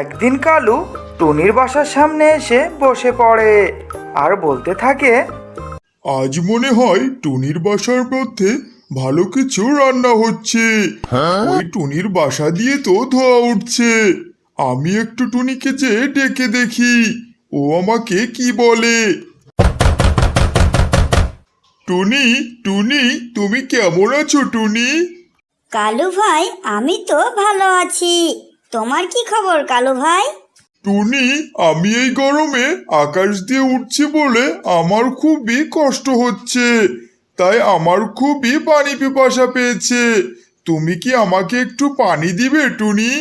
একদিন কালু টুনির বাসার সামনে এসে বসে পড়ে আর বলতে থাকে আজ মনে হয় টুনির বাসার মধ্যে ভালো কিছু রান্না হচ্ছে। ওই টুনির বাসা দিয়ে তো ধোয়া উঠছে। আমি একটু টুনিকে যে ডেকে দেখি ও আমাকে কি বলে? টুনি টুনি তুমি কেমন আছো টুনি? কালু ভাই আমি তো ভালো আছি। তোমার কি খবর কালু ভাই? টুনি আমি এই গরমে আকাশ দিয়ে উঠছি বলে আমার খুবই কষ্ট হচ্ছে। তাই আমার খুবই পানি পিপাসা পেয়েছে। তুমি কি আমাকে একটু পানি দিবে টুনি?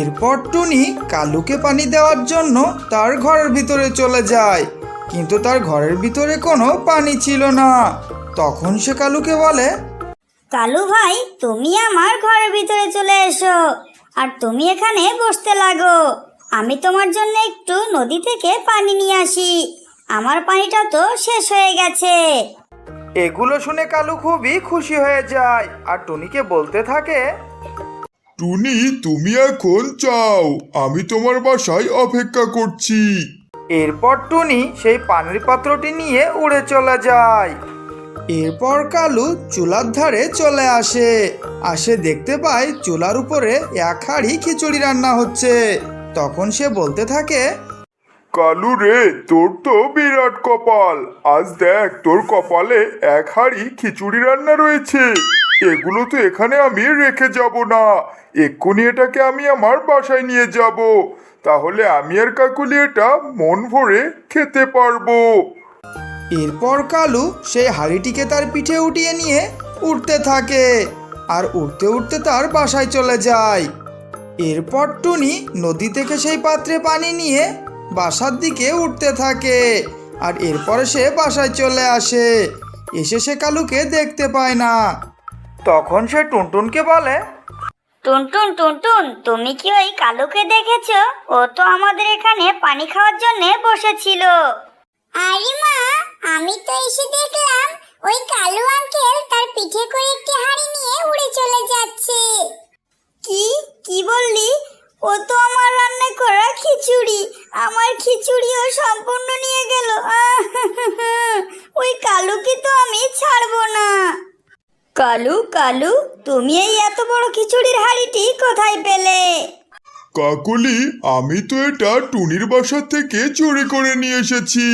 এরপর টুনি কালুকে পানি দেওয়ার জন্য তার ঘরের ভিতরে চলে যায়। কিন্তু তার ঘরের ভিতরে কোনো পানি ছিল না। তখন সে কালুকে বলে কালু ভাই তুমি আমার ঘরের ভিতরে চলে এসো। আর তুমি এখানে বসতে লাগো। আমি তোমার জন্য একটু নদী থেকে পানি নিয়ে আসি। আমার পানিটা তো শেষ হয়ে গেছে। এগুলো শুনে কালু খুবই খুশি হয়ে যায়। আর টুনিকে বলতে থাকে টুনি তুমি এখন চাও আমি তোমার বাসায় অপেক্ষা করছি। এরপর টুনি সেই পানির পাত্রটি নিয়ে উড়ে চলে যায়। এরপর কালু চুলার ধারে চলে আসে। আসে দেখতে পায় চুলার উপরে এক হাঁড়ি খিচুড়ি রান্না হচ্ছে। তখন সে বলতে থাকে, কালু রে, তোর তো বিরাট কপাল। আজ দেখ, তোর কপালে এক হাঁড়ি খিচুড়ি রান্না রয়েছে। এগুলো তো এখানে আমি রেখে যাব না। এক্ষুনি এটাকে আমি আমার বাসায় নিয়ে যাব। তাহলে আমি আর কাকুলি এটা মন ভরে খেতে পারব। এরপর কালু সেই হাঁড়িটিকে তার পিঠে উঠিয়ে নিয়ে উঠতে থাকে আর উঠতে উঠতে তার বাসায় চলে যায়। এরপর টুনি নদী থেকে সেই পাত্রে পানি নিয়ে বাসার দিকে উঠতে থাকে আর এরপরে সে বাসায় চলে আসে। এসে সে কালুকে দেখতে পায় না। তখন সে টুনটুনকে বলে, টুনটুন টুনটুন, তুমি কি ওই কালুকে দেখেছ? ও তো আমাদের এখানে পানি খাওয়ার জন্য বসেছিল। আরে মা, আমি তো এসে দেখলাম ওই কালু আঙ্কেল তার পিঠে করে একটি হাঁড়ি নিয়ে উড়ে চলে যাচ্ছে। কি? কি বললি? ও তো আমার রান্না করা খিচুড়ি। আমার খিচুড়িও সম্পূর্ণ নিয়ে গেল। ওই কালুকে তো আমি ছাড়বো না। কালু কালু, তুমি এই এত বড় খিচুড়ির হাঁড়িটি কোথায় পেলে? কাকুলি, আমি তো এটা টুনির বাসা থেকে চুরি করে নিয়ে এসেছি।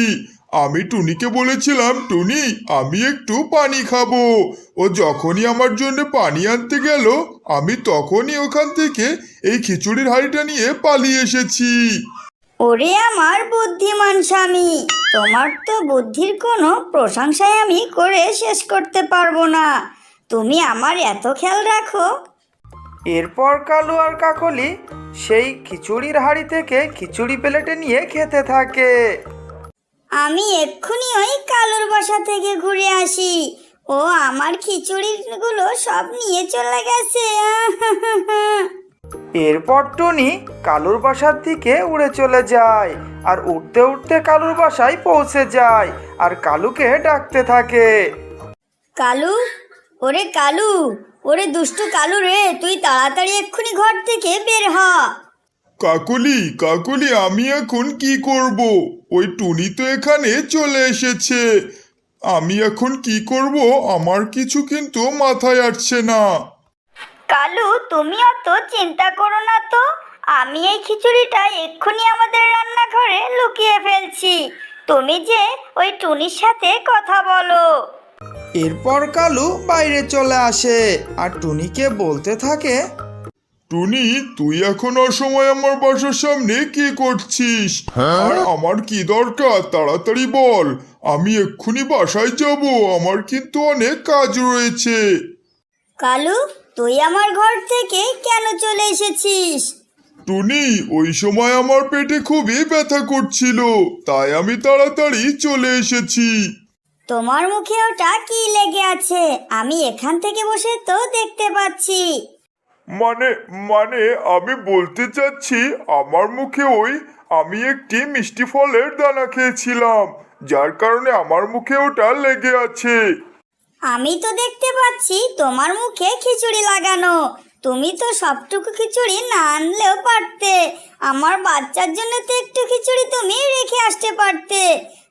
আমি টুনিকে বলেছিলাম, টুনি, আমি একটু পানি খাব। ও যখনই আমার জন্য পানি আনতে গেল, আমি তখনই ওখান থেকে এই খিচুড়ির হাঁড়িটা নিয়ে পালিয়ে এসেছি। ওরে আমার বুদ্ধিমান স্বামী, তোমার তো বুদ্ধির কোনো প্রশংসাই আমি করে শেষ করতে পারব না। তুমি আমার এত খেয়াল রাখো এরপর কালু আর কাকলি সেই খিচুড়ির হাঁড়ি থেকে খিচুড়ি প্লেটে নিয়ে খেতে থাকে। আমি এক্ষুনি ওই কালুর বাসা থেকে ঘুরে আসি। ও আমার খিচুড়িগুলো সব নিয়ে চলে গেছে। এরপর টুনি কালুর বাসার দিকে উড়ে চলে যায় আর উঠতে উঠতে কালুর বাসায় পৌঁছে যায় আর কালুকে ডাকতে থাকে। কালু? ওরে কালু ওরে দুষ্টু কালু রে তুই তাড়াতাড়ি এক্ষুনি ঘর থেকে বের হ। কাকুলি কাকুলি আমি এখন কি করব? ওই টুনি তো এখানে চলে এসেছে। আমি এখন কি করব? আমার কিছু কিন্তু মাথায় আসছে না। কালু তুমি অত চিন্তা করো না তো। আমি এই খিচুড়িটা এক্ষুনি আমাদের রান্নাঘরে লুকিয়ে ফেলছি। তুমি যে ওই টুনির সাথে কথা বলো। এরপর কালু বাইরে চলে আসে। আর টুনিকে বলতে থাকে টুনি তুই এখন অসময় আমার বাসার সামনে কি করছিস? আর আমার কি দরকার? তাড়াতাড়ি বল। আমি এক্ষুনি বাসায় যাব। আমার কিন্তু অনেক কাজ রয়েছে। কালু তুই আমার ঘর থেকে কেন চলে এসেছিস? টুনি ওই সময় আমার পেটে খুবই ব্যথা করছিল তাই আমি তাড়াতাড়ি চলে এসেছি। তোমার মুখে ওটা কি লেগে আছে? আমি এখান থেকে বসে তো দেখতে পাচ্ছি। মানে মানে আমি বলতে চাচ্ছি আমার মুখে ওই আমি একটি মিষ্টি ফলের দানা খেয়েছিলাম যার কারণে আমার মুখে ওটা লেগে আছে। আমি তো দেখতে পাচ্ছি তোমার মুখে খিচুড়ি লাগানো। তুমি তো সবটুকু খিচুড়ি না আনলেও পারতে। আমার বাচ্চার জন্য তো একটু খিচুড়ি তুমি রেখে আসতে পারতে।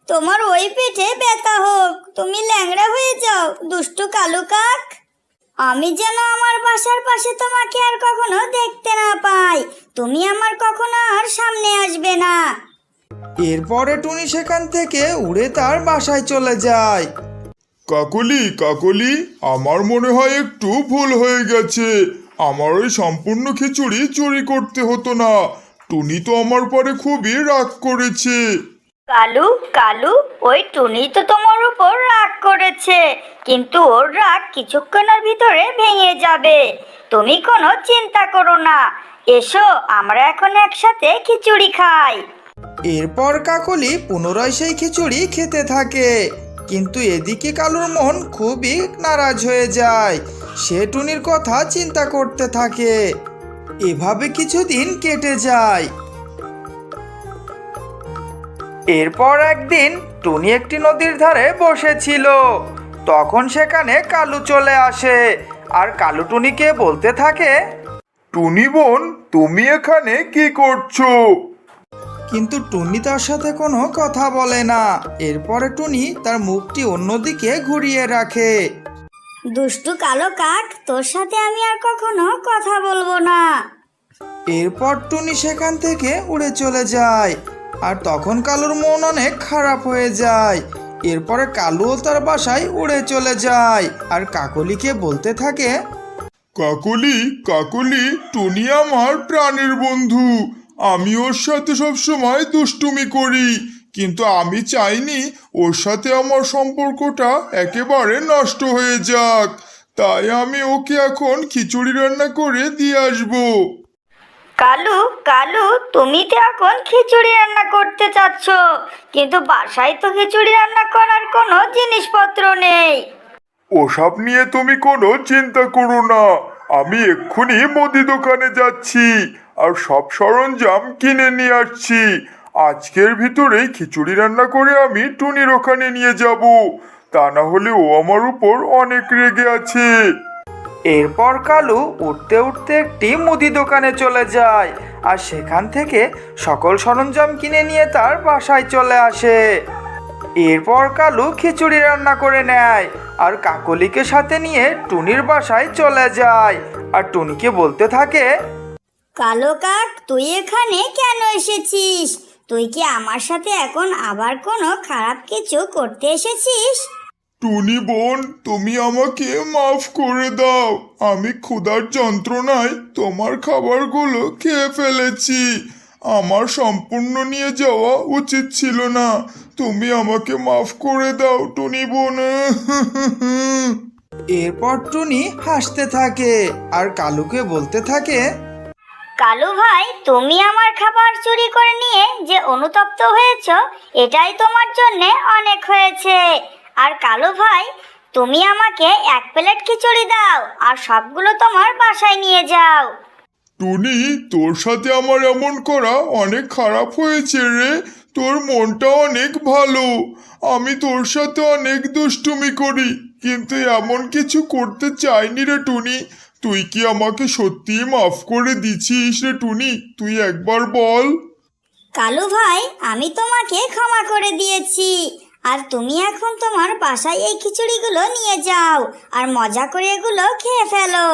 তোমার ওই পেটে ব্যথা হোক তুমি ল্যাংড়া হয়ে যাও দুষ্টু কালু কাক। আমি যেন আমার বাসার পাশে তোমাকে আর কখনো দেখতে না পাই তুমি আমার কখনো আর সামনে আসবে না। এরপরে টুনি সেখান থেকে উড়ে তার বাসায় চলে যায়। কাকলি কাকলি আমার মনে হয় একটু ভুল হয়ে গেছে। আমার ওই সম্পূর্ণ খিচুড়ি চুরি করতে হতো না। টুনি তো আমার পরে খুবই রাগ করেছে। কালু কালু, ওই টুনি তো তোমার উপর রাগ করেছে। কিন্তু ওর রাগ কিছুক্ষণের ভিতরে ভেঙে যাবে। তুমি কোনো চিন্তা করো না। এসো, আমরা এখন একসাথে খিচুড়ি খাই। এরপর কাকলি পুনরায় সেই খিচুড়ি খেতে থাকে। কিন্তু এদিকে কালুর মন খুবই নারাজ হয়ে যায়। সে টুনির কথা চিন্তা করতে থাকে। এভাবে কিছুদিন কেটে যায়। এরপর একদিন টুনি একটি নদীর ধারে বসেছিল। তখন সেখানে কালু চলে আসে। আর কালু টুনিকে বলতে থাকে টুনি বোন তুমি এখানে কি করছ? কিন্তু টুনি তার সাথে কোনো কথা বলে না। এরপরে টুনি তার মুখটি অন্যদিকে ঘুরিয়ে রাখে। দুষ্টু কালো কাক তোর সাথে আমি আর কখনো কথা বলব না। এরপর টুনি সেখান থেকে উড়ে চলে যায়। আর তখন কালুর মন অনেক খারাপ হয়ে যায়। এরপরে কালুও তার বাসায় উড়ে চলে যায়। আর কাকলিকে বলতে থাকে, কাকলি কাকলি, টুনি আমার প্রাণের বন্ধু। আমি ওর সাথে সবসময় দুষ্টুমি করি। কিন্তু আমি চাইনি ওর সাথে আমার সম্পর্কটা একেবারে নষ্ট হয়ে যাক। তাই আমি ওকে এখন খিচুড়ি রান্না করে দিয়ে আসব। কালু কালু, তুমি তো এখন খিচুড়ি রান্না করতে চাচ্ছ, কিন্তু বাসায় তো খিচুড়ি রান্না করার কোনো জিনিসপত্র নেই। ওসব নিয়ে তুমি কোনো চিন্তা করো না। আমি এক্ষুনি মুদি দোকানে যাচ্ছি আর সব সরঞ্জাম কিনে নিয়ে আসছি। আজকের ভিতরেই খিচুড়ি রান্না করে আমি টুনির ওখানে নিয়ে যাব। তা না হলে ও আমার উপর অনেক রেগে আছে। এরপর কালু উঠতে উঠতে একটি মুদি দোকানে চলে যায় আর সেখান থেকে সকল সরঞ্জাম কিনে নিয়ে তার বাসায় চলে আসে। এরপর কালু খিচুড়ি রান্না করে নেয় আর কাকলিকে সাথে নিয়ে টুনির বাসায় চলে যায় আর টুনিকে বলতে থাকে, কালো কাক, তুই এখানে কেন এসেছিস? তুই কি আমার সাথে এখন আবার কোনো খারাপ কিছু করতে এসেছিস? টুনি বোন তুমি আমাকে মাফ করে দাও। আমি ক্ষুধার যন্ত্রণায় তোমার খাবারগুলো খেয়ে ফেলেছি। আমার সম্পূর্ণ নিয়ে যাওয়া উচিত ছিল না। তুমি আমাকে মাফ করে দাও টুনি বোন। এরপর টুনি হাসতে থাকে আর কালুকে বলতে থাকে কালু ভাই তুমি আমার খাবার চুরি করে নিয়ে যে অনুতপ্ত হয়েছ এটাই তোমার জন্য অনেক হয়েছে। আর কালো ভাই তুমি আমাকে এক প্লেট খিচুড়ি দাও আর সবগুলো তোমার বাসায় নিয়ে যাও। টুনি তোর সাথে আমার এমন করা অনেক খারাপ হয়েছে রে। তোর মনটা অনেক ভালো। আমি তোর সাথে অনেক দুষ্টুমি করি কিন্তু এমন কিছু করতে চাইনি রে টুনি। তুই কি আমাকে সত্যি মাফ করে দিছিস রে টুনি? তুই একবার বল। কালু ভাই আমি তোমাকে ক্ষমা করে দিয়েছি। আর তুমি এখন তোমার বাসায় এই খিচুড়িগুলো নিয়ে যাও আর মজা করে এগুলো খেয়ে ফেলো।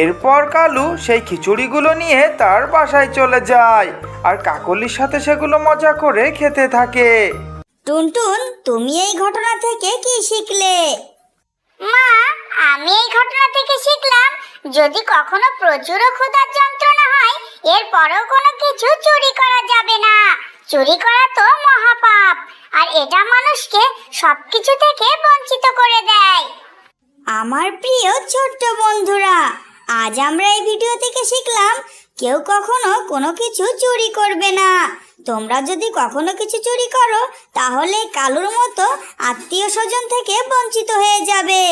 এরপর কালু সেই খিচুড়িগুলো নিয়ে তার বাসায় চলে যায় আর কাকলির সাথে সেগুলো মজা করে খেতে থাকে। টুনটুন তুমি এই ঘটনা থেকে কি শিখলে? মা আমি এই ঘটনা থেকে শিখলাম যদি কখনো প্রচুর ক্ষুধার যন্ত্রণা হয় এরপরেও কোনো কিছু চুরি করা যাবে না। চুরি করা তো মহাপাপ। আর এটা মানুষকে সবকিছু থেকে বঞ্চিত করে দেয়। আমার প্রিয় ছোট্ট বন্ধুরা, আজ আমরা এই ভিডিও থেকে শিখলাম, কেউ কখনো কোনো কিছু চুরি করবে না। তোমরা যদি কখনো কিছু চুরি করো, তাহলে কালুর মতো আত্মীয় স্বজন থেকে বঞ্চিত হয়ে যাবে।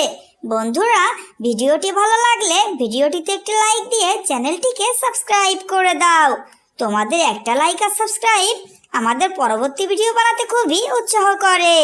বন্ধুরা, ভিডিওটি ভালো লাগলে ভিডিওটিতে একটি লাইক দিয়ে চ্যানেলটিকে সাবস্ক্রাইব করে দাও। তোমাদের একটা লাইক আর সাবস্ক্রাইব আমাদের পরবর্তী ভিডিও বানাতে খুবই উৎসাহ করে।